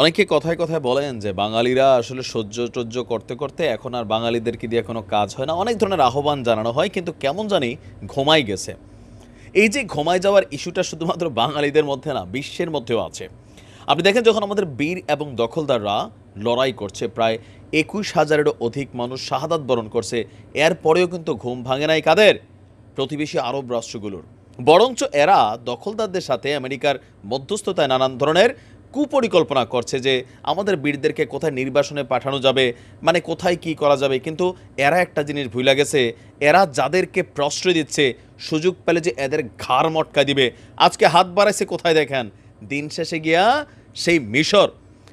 অনেকে কথায় কথায় বলেন যে বাঙালিরা আসলে সহ্য টহ্য করতে করতে এখন আর বাঙালিদেরকে দিয়ে কোনো কাজ হয় না? অনেক ধরনের আহ্বান জানানো হয়, কিন্তু কেমন জানি ঘুমাই গেছে। এই যে ঘুমায় যাওয়ার ইস্যুটা শুধুমাত্র বাঙালিদের মধ্যে না, বিশ্বের মধ্যেও আছে। আপনি দেখেন যখন আমাদের বীর এবং দখলদাররা লড়াই করছে, প্রায় একুশ হাজারেরও অধিক মানুষ শাহাদাত বরণ করছে এরপরেও কিন্তু ঘুম ভাঙে নাই কাদের? প্রতিবেশী আরব রাষ্ট্রগুলোর। বরঞ্চ এরা দখলদারদের সাথে আমেরিকার মধ্যস্থতায় নানান ধরনের কুপরিকল্পনা করছে যে আমাদের বীরদেরকে কোথায় নির্বাসনে পাঠানো যাবে মানে কোথায় কি করা যাবে, কিন্তু এরা একটা জিনিস ভুলে গেছে, এরা যাদেরকে প্রশ্রয় দিচ্ছে, সুযোগ পেলে যে এদের ঘাড় মটকা দিবে। আজকে হাত বাড়াইছে কোথায় দেখেন? দিন শেষে গিয়া সেই মিশর।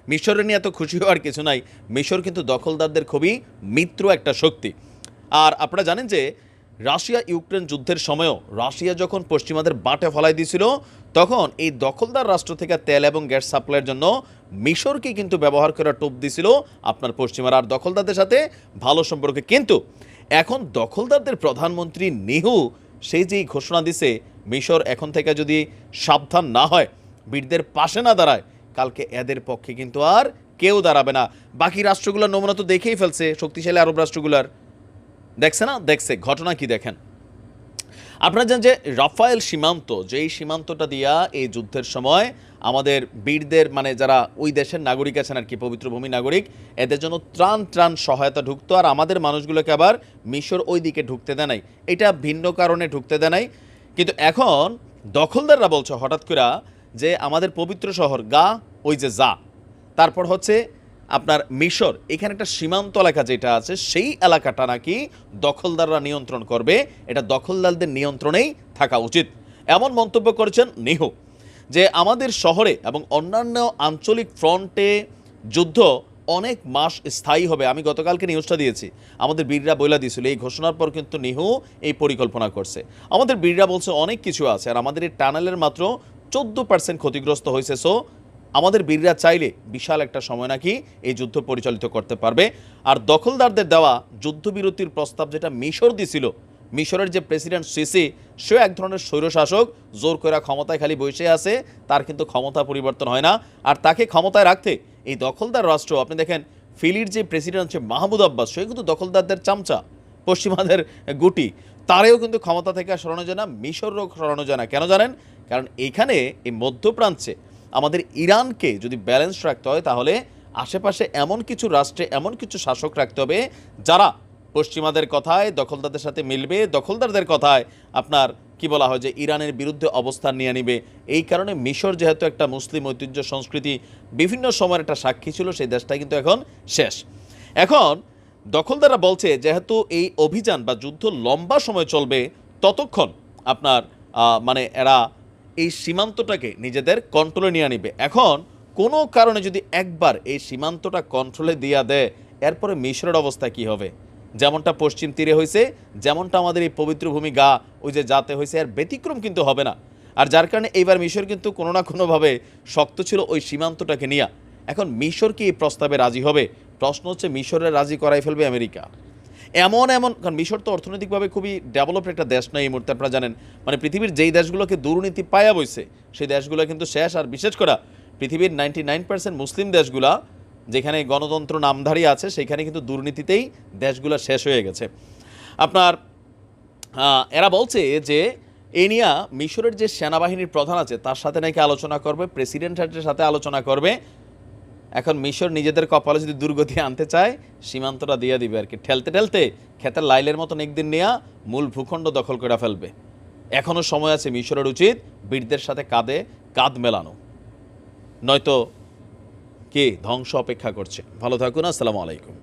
মিশরের নিয়ে এত খুশি হওয়ার কিছু নাই। মিশর কিন্তু দখলদারদের খুবই মিত্র একটা শক্তি। আর আপনারা জানেন যে রাশিয়া ইউক্রেন যুদ্ধের সময়ও রাশিয়া যখন পশ্চিমাদের বাটে ফলাই দিয়েছিল তখন এই দখলদার রাষ্ট্র থেকে তেল এবং গ্যাস সাপ্লাইয়ের জন্য মিশরকে কিন্তু ব্যবহার করা টোপ দিছিল আপনার পশ্চিমারা আর দখলদারদের সাথে ভালো সম্পর্কে। কিন্তু এখন দখলদারদের প্রধানমন্ত্রী নেহু সেই যেই ঘোষণা দিছে, মিশর এখন থেকে যদি সাবধান না হয়, বীরদের পাশে না দাঁড়ায়, কালকে এদের পক্ষে কিন্তু আর কেউ দাঁড়াবে না। বাকি রাষ্ট্রগুলোর নমুনা তো দেখেই ফেলছে, শক্তিশালী আরব রাষ্ট্রগুলার। দেখছে না? দেখছে। ঘটনা কি দেখেন? আপনারা জানেন যে রাফায়েল সীমান্ত যে এই সীমান্তটা দিয়া এই যুদ্ধের সময় আমাদের বীরদের মানে যারা ওই দেশের নাগরিক আছেন আর কি, পবিত্র ভূমি নাগরিক, এদের জন্য ত্রাণ ত্রাণ সহায়তা ঢুকতো আর আমাদের মানুষগুলোকে আবার মিশর ওই দিকে ঢুকতে দেয় নাই। এটা ভিন্ন কারণে ঢুকতে দেয় নাই। কিন্তু এখন দখলদাররা বলছে হঠাৎ করে যে আমাদের পবিত্র শহর গা, ওই যে যা। তারপর হচ্ছে আপনার মিশর, এখানে একটা সীমান্ত এলাকা যেটা আছে, সেই এলাকাটা নাকি দখলদাররা নিয়ন্ত্রণ করবে। এটা দখলদারদের নিয়ন্ত্রণেই থাকা উচিত। এমন মন্তব্য করেছেন নেহু, যে আমাদের শহরে এবং অন্যান্য আঞ্চলিক ফ্রন্টে যুদ্ধ অনেক মাস স্থায়ী হবে। আমি গতকালকে নিউজটা দিয়েছি। আমাদের বীররা বইলা দিয়েছিল। এই ঘোষণার পর কিন্তু নিহু এই পরিকল্পনা করছে। আমাদের বীররা বলছে অনেক কিছু আছে আর আমাদের এই টানেলের মাত্র চোদ্দ পার্সেন্ট ক্ষতিগ্রস্ত হয়েছে। সো আমাদের বীররা চাইলে বিশাল একটা সময় নাকি এই যুদ্ধ পরিচালিত করতে পারবে। আর দখলদারদের দেওয়া যুদ্ধবিরতির প্রস্তাব যেটা মিশর দিছিল, মিশরের যে প্রেসিডেন্ট সিসি, সেও এক ধরনের স্বৈরশাসক, জোর করে ক্ষমতায় খালি বসে আছে, তার কিন্তু ক্ষমতা পরিবর্তন হয় না। আর তাকে ক্ষমতায় রাখতে এই দখলদার রাষ্ট্র, আপনি দেখেন ফিলির যে প্রেসিডেন্ট হচ্ছে মাহমুদ আব্বাস সে কিন্তু দখলদারদের চামচা, পশ্চিমাদের গুটি। তারেও কিন্তু ক্ষমতা থেকে সরানো যায় না, মিশরও সরানো যায় না। কেন জানেন? কারণ এখানে এই মধ্যপ্রাচ্যে আমাদের ইরানকে যদি ব্যালেন্স রাখতে হয়, তাহলে আশেপাশে এমন কিছু রাষ্ট্রে, এমন কিছু শাসক রাখতে হবে, যারা পশ্চিমাদের কথায়, দখলদারদের সাথে মিলবে, দখলদারদের কথায় আপনার কি বলা হয় যে ইরানের বিরুদ্ধে অবস্থান নিয়ে নিবে। এই কারণে মিশর যেহেতু একটা মুসলিম ঐতিহ্য সংস্কৃতি, বিভিন্ন সময়ের একটা সাক্ষী ছিল, সেই দেশটা কিন্তু এখন শেষ। এখন দখলদাররা বলছে, যেহেতু এই অভিযান বা যুদ্ধ লম্বা সময় চলবে, ততক্ষণ আপনার মানে এরা এই সীমান্তটাকে নিজেদের কন্ট্রোলে নিয়ে নিবে এখন, কোনো কারণে যদি একবার এই সীমান্তটা কন্ট্রোলে দিয়া দেয়, এরপরে মিশরের অবস্থা কি হবে? যেমনটা পশ্চিম তীরে হয়েছে যেমনটা আমাদের এই পবিত্র ভূমি গা, ওই যে যাতে হয়েছে আর ব্যতিক্রম কিন্তু হবে না। আর যার কারণে এইবার মিশর কিন্তু কোনো না কোনোভাবে শক্ত ছিল ওই সীমান্তটাকে নিয়ে। এখন মিশর কি এই প্রস্তাবে রাজি হবে? প্রশ্ন হচ্ছে, মিশরের রাজি করাই ফেলবে আমেরিকা। এমন এমন, কারণ মিশর তো অর্থনৈতিকভাবে খুবই ডেভেলপড একটা দেশ নয় এই মুহূর্তে, আপনারা জানেন। মানে পৃথিবীর যেই দেশগুলোকে দুর্নীতি পায়া বইছে, সেই দেশগুলো কিন্তু শেষ, আর বিশেষ করে পৃথিবীর নাইনটি নাইন পার্সেন্ট মুসলিম দেশগুলা, যেখানে গণতন্ত্র নামধারী আছে, সেখানে কিন্তু দুর্নীতিতেই দেশগুলো শেষ হয়ে গেছে। আপনার এরা বলছে যে এ নিয়ে মিশরের যে সেনাবাহিনীর প্রধান আছে, তার সাথে নাকি আলোচনা করবে প্রেসিডেন্টের সাথে আলোচনা করবে এখন মিশর নিজেদের কপালে যদি দুর্গতি আনতে চায়, সীমান্তটা দিয়ে দিবে আর কি। ঠেলতে ঠেলতে খেতের লাইলের মতন একদিন নেয়া মূল ভূখণ্ড দখল করে ফেলবে। এখনও সময় আছে মিশরের উচিত বীরদের সাথে কাঁধে কাঁধ মেলানো। নয়তো কে ধ্বংস অপেক্ষা করছে। ভালো থাকুন, আসসালামু আলাইকুম।